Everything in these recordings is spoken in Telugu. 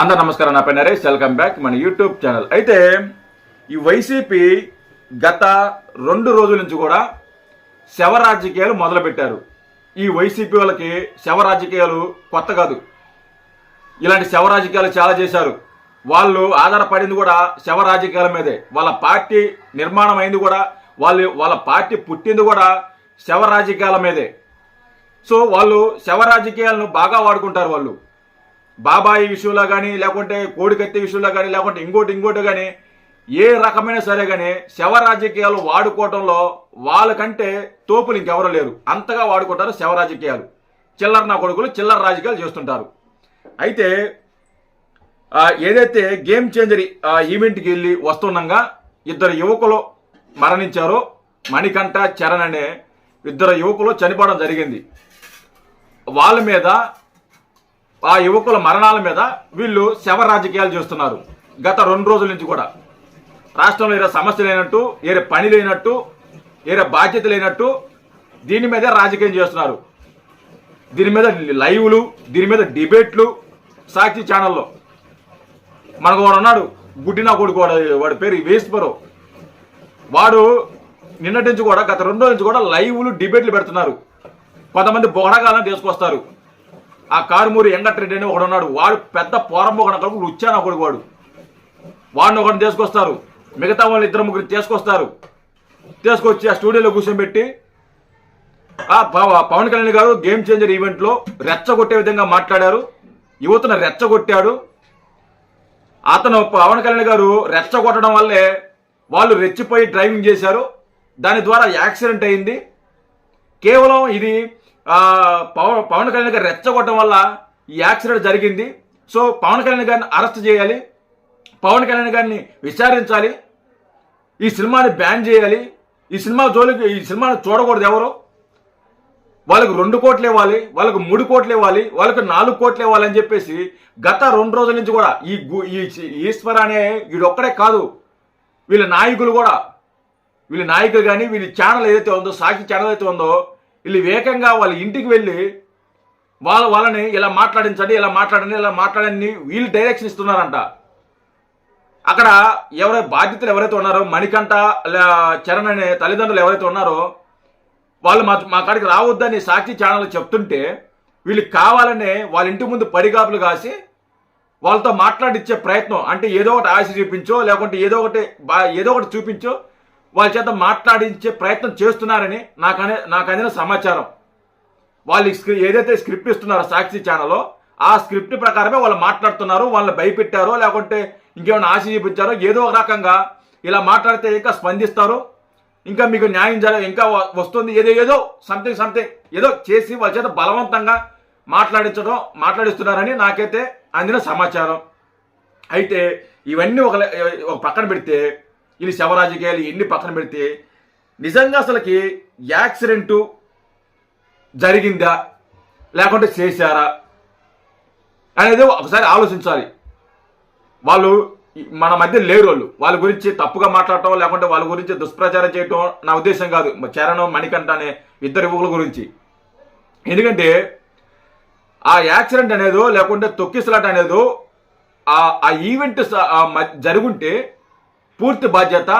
అందరు నమస్కారం నా పేరు నరేష్ వెల్కమ్ బ్యాక్ మన యూట్యూబ్ ఛానల్. అయితే ఈ వైసీపీ గత రెండు రోజుల నుంచి కూడా శవ రాజకీయాలు మొదలుపెట్టారు. ఈ వైసీపీ వాళ్ళకి శవ రాజకీయాలు కొత్త కాదు. ఇలాంటి శవ రాజకీయాలు చాలా చేశారు. వాళ్ళు ఆధారపడింది కూడా శవ రాజకీయాల మీదే. వాళ్ళ పార్టీ నిర్మాణం అయింది కూడా వాళ్ళు వాళ్ళ పార్టీ పుట్టింది కూడా శవ రాజకీయాల మీదే. సో వాళ్ళు శవ రాజకీయాలను బాగా వాడుకుంటారు వాళ్ళు. బాబాయి విషయంలో కానీ లేకుంటే కోడికత్తి విషయంలో కానీ లేకుంటే ఇంకోటి ఇంకోటి కానీ ఏ రకమైన సరే కానీ శవ రాజకీయాలు వాడుకోవటంలో వాళ్ళకంటే తోపులు ఇంకెవరూ లేరు. అంతగా వాడుకుంటారు శవ రాజకీయాలు చిల్లర నా కొడుకులు చిల్లర రాజకీయాలు చేస్తుంటారు. అయితే ఏదైతే గేమ్ చేంజర్ ఈవెంట్కి వెళ్ళి వస్తుండగా ఇద్దరు యువకులు మరణించారో. మణికంఠ చరణ్ అనే ఇద్దరు యువకులు చనిపోవడం జరిగింది. వాళ్ళ మీద ఆ యువకుల మరణాల మీద వీళ్ళు శవ రాజకీయాలు చేస్తున్నారు. గత రెండు రోజుల నుంచి కూడా. రాష్ట్రంలో ఏరే సమస్య లేనట్టు ఏరే పని లేనట్టు ఏరే బాధ్యత లేనట్టు దీని మీదే రాజకీయం చేస్తున్నారు. దీని మీద లైవ్లు దీని మీద డిబేట్లు సాక్షి ఛానల్లో. మనకు వాడు ఉన్నాడు గుడ్డినా కొడుకు వాడు వాడి పేరు వేస్పరో వాడు నిన్నటి నుంచి కూడా గత రెండు రోజుల నుంచి కూడా లైవ్లు డిబేట్లు పెడుతున్నారు. కొంతమంది బొగడగాలను తీసుకొస్తారు. ఆ కారుమూరి ఎంగట్రెడ్డి అని ఒకడు ఉన్నాడు. వాడు పెద్ద పోరంబ ఒకడు కొడుకు ఒకడు వాడు. వాడిని ఒకరిని తీసుకొస్తారు. మిగతా వాళ్ళు ఇద్దరు ముగ్గురు తీసుకొస్తారు. తీసుకొచ్చి ఆ స్టూడియోలో కూర్చోబెట్టి ఆ పవన్ కళ్యాణ్ గారు గేమ్ చేంజర్ ఈవెంట్లో రెచ్చగొట్టే విధంగా మాట్లాడారు. యువతను రెచ్చగొట్టాడు. అతను పవన్ కళ్యాణ్ గారు రెచ్చగొట్టడం వల్లే వాళ్ళు రెచ్చిపోయి డ్రైవింగ్ చేశారు. దాని ద్వారా యాక్సిడెంట్ అయింది. కేవలం ఇది పవన్ పవన్ కళ్యాణ్ గారు రెచ్చగొట్టడం వల్ల ఈ యాక్సిడెంట్ జరిగింది. సో పవన్ కళ్యాణ్ గారిని అరెస్ట్ చేయాలి. పవన్ కళ్యాణ్ గారిని విచారించాలి. ఈ సినిమాని బ్యాన్ చేయాలి. ఈ సినిమా జోలికి ఈ సినిమాని చూడకూడదు ఎవరు. వాళ్ళకు రెండు కోట్లు ఇవ్వాలి వాళ్ళకు మూడు కోట్లు ఇవ్వాలి వాళ్ళకు నాలుగు కోట్లు ఇవ్వాలి అని చెప్పేసి గత రెండు రోజుల నుంచి కూడా ఈ ఈశ్వర్ ఈశ్వర అనే వీడొక్కడే కాదు. వీళ్ళ నాయకులు కూడా వీళ్ళ నాయకులు కానీ వీళ్ళ ఛానల్ ఏదైతే ఉందో సాక్షి ఛానల్ అయితే ఉందో వీళ్ళు వేగంగా వాళ్ళ ఇంటికి వెళ్ళి వాళ్ళ వాళ్ళని ఇలా మాట్లాడించండి ఇలా మాట్లాడండి ఇలా మాట్లాడండి వీళ్ళు డైరెక్షన్ ఇస్తున్నారంట. అక్కడ ఎవరై బాధ్యతలు ఎవరైతే ఉన్నారో మణికంఠ చరణ్ అనే తల్లిదండ్రులు ఎవరైతే ఉన్నారో వాళ్ళు మా మా కాడికి రావద్దని సాక్షి ఛానల్ చెప్తుంటే వీళ్ళకి కావాలనే వాళ్ళ ఇంటి ముందు పడిగాపులు కాసి వాళ్ళతో మాట్లాడిచ్చే ప్రయత్నం. అంటే ఏదో ఒకటి ఆశ చూపించో లేకుంటే ఏదో ఒకటి బా- ఏదో ఒకటి చూపించో వాళ్ళ చేత మాట్లాడించే ప్రయత్నం చేస్తున్నారని నాకు అనే నాకు అందిన సమాచారం. వాళ్ళు ఏదైతే స్క్రిప్ట్ ఇస్తున్నారో సాక్షి ఛానల్లో ఆ స్క్రిప్ట్ ప్రకారమే వాళ్ళు మాట్లాడుతున్నారు వాళ్ళని భయపెట్టారో లేకుంటే ఇంకేమైనా ఆశ చూపించారో ఏదో ఒక రకంగా ఇలా మాట్లాడితే ఇంకా స్పందిస్తారు. ఇంకా మీకు న్యాయం జరగ ఇంకా వ- వస్తుంది. ఏదో ఏదో సంథింగ్ సంథింగ్ ఏదో చేసి వాళ్ళ చేత బలవంతంగా మాట్లాడించడం మాట్లాడిస్తున్నారని నాకైతే అందిన సమాచారం. అయితే ఇవన్నీ ఒక ఒక పక్కన పెడితే ఇది శవ రాజకీయాలు ఎన్ని పక్కన పెడితే నిజంగా అసలుకి యాక్సిడెంటు జరిగిందా? లేకుంటే చేశారా? అనేది ఒకసారి ఆలోచించాలి. వాళ్ళు మన మధ్య లేరు వాళ్ళు వాళ్ళ గురించి తప్పుగా మాట్లాడటం లేకుంటే వాళ్ళ గురించి దుష్ప్రచారం చేయటం నా ఉద్దేశం కాదు. చరణం మణికంఠ అనే ఇద్దరు యువకుల గురించి. ఎందుకంటే ఆ యాక్సిడెంట్ అనేదో లేకుంటే తొక్కిసలాట అనేదో ఆ ఈవెంట్ స- జరుగుంటే పూర్తి బాధ్యత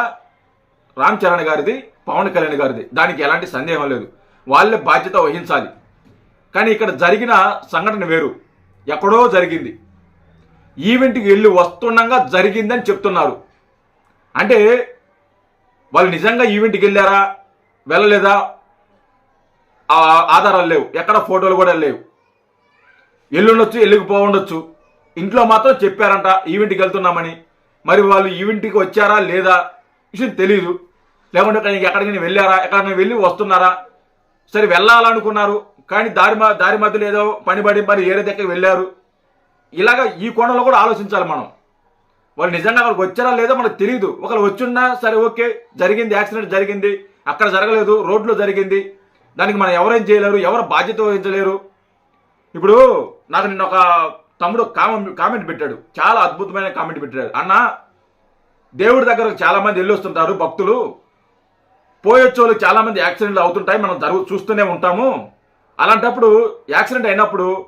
రామ్ చరణ్ గారిది పవన్ కళ్యాణ్ గారిది. దానికి ఎలాంటి సందేహం లేదు. వాళ్ళే బాధ్యత వహించాలి. కానీ ఇక్కడ జరిగిన సంఘటన వేరు. ఎక్కడో జరిగింది. ఈవెంట్కి వెళ్ళి వస్తుండగా జరిగిందని చెప్తున్నారు. అంటే వాళ్ళు నిజంగా ఈవెంట్కి వెళ్ళారా? వెళ్ళలేదా? ఆధారాలు లేవు. ఎక్కడ ఫోటోలు కూడా లేవు. వెళ్ళుండొచ్చు వెళ్ళిపోవచ్చు ఇంట్లో మాత్రం చెప్పారంట ఈవెంట్కి వెళ్తున్నామని. మరి వాళ్ళు ఈవెంట్కి వచ్చారా లేదా? విషయం తెలియదు లేకుంటే ఎక్కడికైనా వెళ్ళారా? ఎక్కడికైనా వెళ్ళి వస్తున్నారా? సరే వెళ్ళాలనుకున్నారు. కానీ దారి దారి మధ్యలో ఏదో పని పడి మరి ఏరే దగ్గర వెళ్ళారు. ఇలాగ ఈ కోణంలో కూడా ఆలోచించాలి మనం. వాళ్ళు నిజంగా అక్కడికి వచ్చారా లేదో మనకు తెలియదు ఒకరు వచ్చున్నా సరే ఓకే జరిగింది యాక్సిడెంట్ జరిగింది అక్కడ జరగలేదు రోడ్లో జరిగింది. దానికి మనం ఎవరేం చేయలేరు ఎవరు బాధ్యత వహించలేరు. ఇప్పుడు నాకు నిన్న ఒక తమ్ముడు కామెంట్ కామెంట్ పెట్టాడు. చాలా అద్భుతమైన కామెంట్ పెట్టాడు. అన్న దేవుడి దగ్గర చాలా మంది వెళ్ళొస్తుంటారు భక్తులు. పోయొచ్చోళ్ళు చాలా మంది యాక్సిడెంట్లు అవుతుంటాయి మనం జరుగు చూస్తూనే ఉంటాము. అలాంటప్పుడు యాక్సిడెంట్ అయినప్పుడు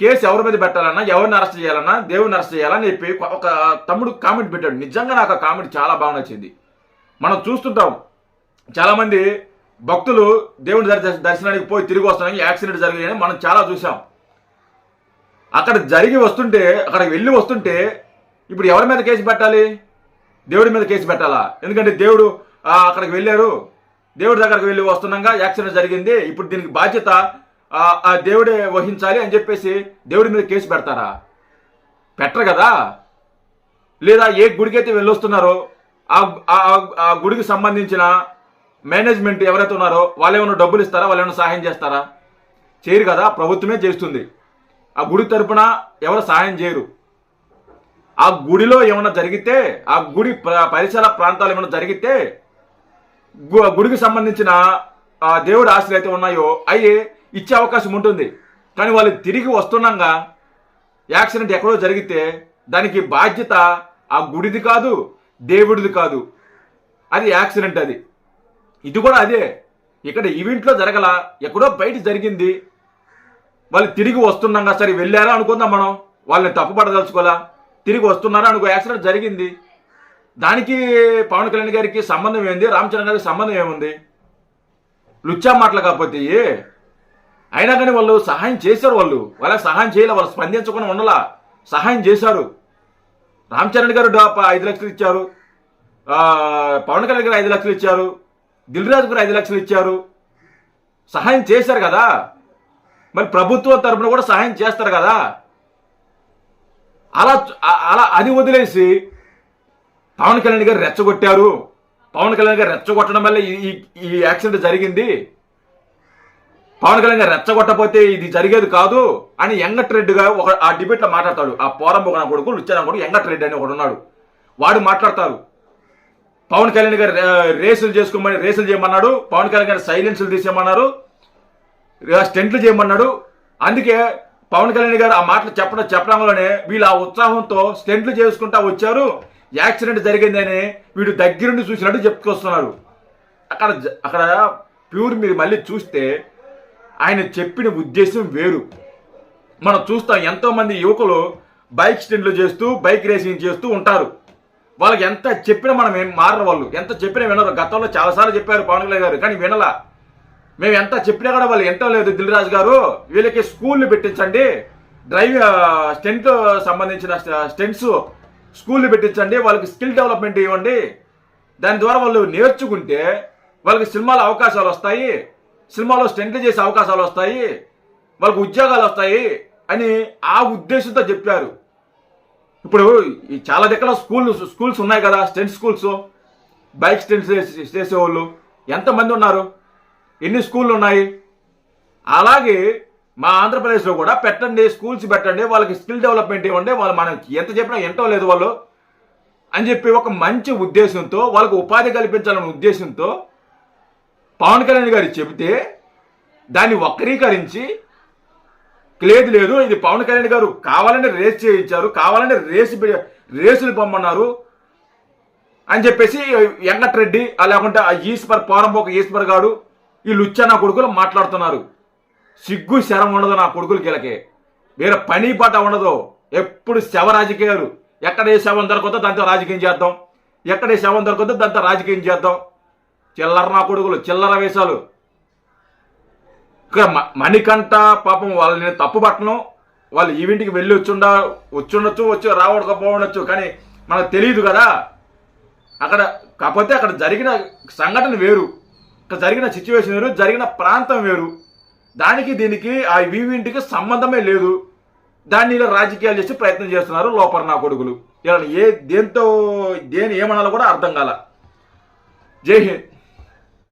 కేసు ఎవరి మీద పెట్టాలన్నా ఎవరిని అరెస్ట్ చేయాలన్నా దేవుడిని అరెస్ట్ చేయాలని చెప్పి ఒక తమ్ముడు కామెంట్ పెట్టాడు. నిజంగా నాకు ఆ కామెంట్ చాలా బాగా నచ్చింది. మనం చూస్తుంటాం. చాలామంది భక్తులు దేవుని దర్శనానికి పోయి తిరిగి వస్తున్నాయి యాక్సిడెంట్ జరిగాయని మనం చాలా చూసాం అక్కడ జరిగి వస్తుంటే అక్కడికి వెళ్ళి వస్తుంటే ఇప్పుడు ఎవరి మీద కేసు పెట్టాలి? దేవుడి మీద కేసు పెట్టాలా? ఎందుకంటే దేవుడు అక్కడికి వెళ్ళారు. దేవుడి దగ్గరకు వెళ్ళి వస్తున్నాగా యాక్సిడెంట్ జరిగింది. ఇప్పుడు దీనికి బాధ్యత ఆ, దేవుడే వహించాలి అని చెప్పేసి దేవుడి మీద కేసు పెడతారా? పెట్టరు కదా? లేదా ఏ గుడికి అయితే వెళ్ళొస్తున్నారో ఆ ఆ- ఆ గుడికి సంబంధించిన మేనేజ్మెంట్ ఎవరైతే ఉన్నారో వాళ్ళు ఏమైనా డబ్బులు ఇస్తారా? వాళ్ళు ఏమైనా సహాయం చేస్తారా? చేయరు కదా? ప్రభుత్వమే చేస్తుంది. ఆ గుడి తరపున ఎవరు సహాయం చేయరు. ఆ గుడిలో ఏమైనా జరిగితే ఆ గుడి ప- పరిసర ప్రాంతాలు ఏమైనా జరిగితే గు- గుడికి సంబంధించిన ఆ దేవుడి ఆస్తులు అయితే ఉన్నాయో అవి ఇచ్చే అవకాశం ఉంటుంది. కానీ వాళ్ళు తిరిగి వస్తున్నాగా యాక్సిడెంట్ ఎక్కడో జరిగితే దానికి బాధ్యత ఆ గుడిది కాదు దేవుడిది కాదు. అది యాక్సిడెంట్ అది. ఇది కూడా అదే. ఇక్కడ ఈవెంట్లో జరగల ఎక్కడో బయట జరిగింది వాళ్ళు తిరిగి వస్తున్నాగా సరే వెళ్ళారా అనుకుందాం మనం? వాళ్ళని తప్పుపడదలుచుకోవాలా? తిరిగి వస్తున్నారా అనుకో యాక్సిడెంట్ జరిగింది. దానికి పవన్ కళ్యాణ్ గారికి సంబంధం ఏంది? రామచంద్ర గారికి సంబంధం ఏముంది? లుచ్చా మాటలు కాకపోతే ఏ? అయినా కానీ వాళ్ళు సహాయం చేశారు వాళ్ళు. వాళ్ళకి సహాయం చేయలే? వాళ్ళు స్పందించకుండా ఉండలా? సహాయం చేశారు. రామ్ చరణ్ గారు డా- ఐదు లక్షలు ఇచ్చారు. పవన్ కళ్యాణ్ గారు ఐదు లక్షలు ఇచ్చారు. దిల్ రాజు గారు ఐదు లక్షలు ఇచ్చారు. సహాయం చేశారు కదా? మరి ప్రభుత్వం తరపున కూడా సహాయం చేస్తారు కదా? అలా అలా అది వదిలేసి పవన్ కళ్యాణ్ గారు రెచ్చగొట్టారు. పవన్ కళ్యాణ్ గారు రెచ్చగొట్టడం వల్ల ఈ ఈ- యాక్సిడెంట్ జరిగింది. పవన్ కళ్యాణ్ గారు రెచ్చగొట్టపోతే ఇది జరిగేది కాదు అని ఎంగట్రెడ్డిగా ఒక ఆ డిబేట్లో మాట్లాడతాడు. ఆ పోరంబోగ కొడుకు లుచ్చా కొడుకు ఎంగట్రెడ్డి అని ఒకడు ఉన్నాడు. వాడు మాట్లాడతారు. పవన్ కళ్యాణ్ గారు రేసులు చేసుకోమని రేసులు చేయమన్నాడు. పవన్ కళ్యాణ్ గారు సైలెన్సులు తీసేయమన్నారు. స్టెంట్లు చేయమన్నాడు. అందుకే పవన్ కళ్యాణ్ గారు ఆ మాటలు చెప్పడం చెప్పడంలోనే వీళ్ళు ఆ ఉత్సాహంతో స్టెంట్లు చేసుకుంటా వచ్చారు. యాక్సిడెంట్ జరిగిందని వీడు దగ్గరుండి చూసినట్టు చెప్పుకొస్తున్నారు. అక్కడ అక్కడ ప్యూర్ మీరు మళ్ళీ చూస్తే ఆయన చెప్పిన ఉద్దేశం వేరు. మనం చూస్తాం ఎంతోమంది యువకులు బైక్ స్టెంట్లు చేస్తూ బైక్ రేసింగ్ చేస్తూ ఉంటారు. వాళ్ళకి ఎంత చెప్పినా మనం ఏం మారరు వాళ్ళు. ఎంత చెప్పినా వినరు. గతంలో చాలాసార్లు చెప్పారు పవన్ కళ్యాణ్ గారు కానీ వినలా. మేము ఎంత చెప్పినా కూడా వాళ్ళు ఎంతో లేదు దిల్రాజు గారు. వీళ్ళకి స్కూళ్ళు పెట్టించండి. డ్రైవ్ స్టెంట్ సంబంధించిన స్టెంట్స్ స్కూళ్ళు పెట్టించండి. వాళ్ళకి స్కిల్ డెవలప్మెంట్ ఇవ్వండి. దాని ద్వారా వాళ్ళు నేర్చుకుంటే వాళ్ళకి సినిమాలో అవకాశాలు వస్తాయి. సినిమాలో స్టెంట్లు చేసే అవకాశాలు వస్తాయి. వాళ్ళకు ఉద్యోగాలు వస్తాయి అని ఆ ఉద్దేశంతో చెప్పారు. ఇప్పుడు ఈ చాలా దగ్గర స్కూల్ స్కూల్స్ ఉన్నాయి కదా స్టెంట్ స్కూల్స్ బైక్ స్టెంట్స్ చేసేవాళ్ళు ఎంతమంది ఉన్నారు? ఎన్ని స్కూళ్ళు ఉన్నాయి అలాగే మా ఆంధ్రప్రదేశ్లో కూడా పెట్టండి స్కూల్స్ పెట్టండి వాళ్ళకి స్కిల్ డెవలప్మెంట్ ఇవ్వండి వాళ్ళు మనకి ఎంత చెప్పినా ఎంతో లేదు వాళ్ళు. అని చెప్పి ఒక మంచి ఉద్దేశంతో వాళ్ళకు ఉపాధి కల్పించాలనే ఉద్దేశంతో పవన్ కళ్యాణ్ గారు చెబితే దాన్ని వక్రీకరించి లేదు లేదు ఇది పవన్ కళ్యాణ్ గారు కావాలని రేస్ చేయించారు కావాలని రేసు రేసులు పొమ్మన్నారు అని చెప్పేసి వెంకట్రెడ్డి లేకుంటే ఆ ఈశ్వర్ పోరంబోక ఈశ్వర్ గారు ఈ లుచ్చా నా కొడుకులు మాట్లాడుతున్నారు. సిగ్గు శరం ఉండదు నా కొడుకులు కీలకే. వేరే పని పాట ఉండదు. ఎప్పుడు శవ రాజకీయాలు. ఎక్కడ ఏ శవం దొరకొద్దో దాంతో రాజకీయం చేద్దాం. ఎక్కడ ఏ శవం దొరకొద్దో దాంతో రాజకీయం చేద్దాం. చిల్లర నా కొడుకులు చిల్లర వేషాలు. ఇక్కడ మణికంఠ పాపం వాళ్ళని తప్పు పట్టను. వాళ్ళు ఈవెంట్కి వెళ్ళి వచ్చుండ వచ్చుండొచ్చు వచ్చి రావడకపోవచ్చు కానీ మనకు తెలియదు కదా. అక్కడ కాకపోతే అక్కడ జరిగిన సంఘటన వేరు. జరిగిన సిచ్యువేషన్ వేరు జరిగిన ప్రాంతం వేరు. దానికి దీనికి ఆ ఈవెంట్కి సంబంధమే లేదు. దాన్ని ఇలా రాజకీయాలు చేసి ప్రయత్నం చేస్తున్నారు లోపల నా కొడుకులు. ఇలా ఏ దేంతో దేని ఏమనాలో కూడా అర్థం కాల. జై హింద్.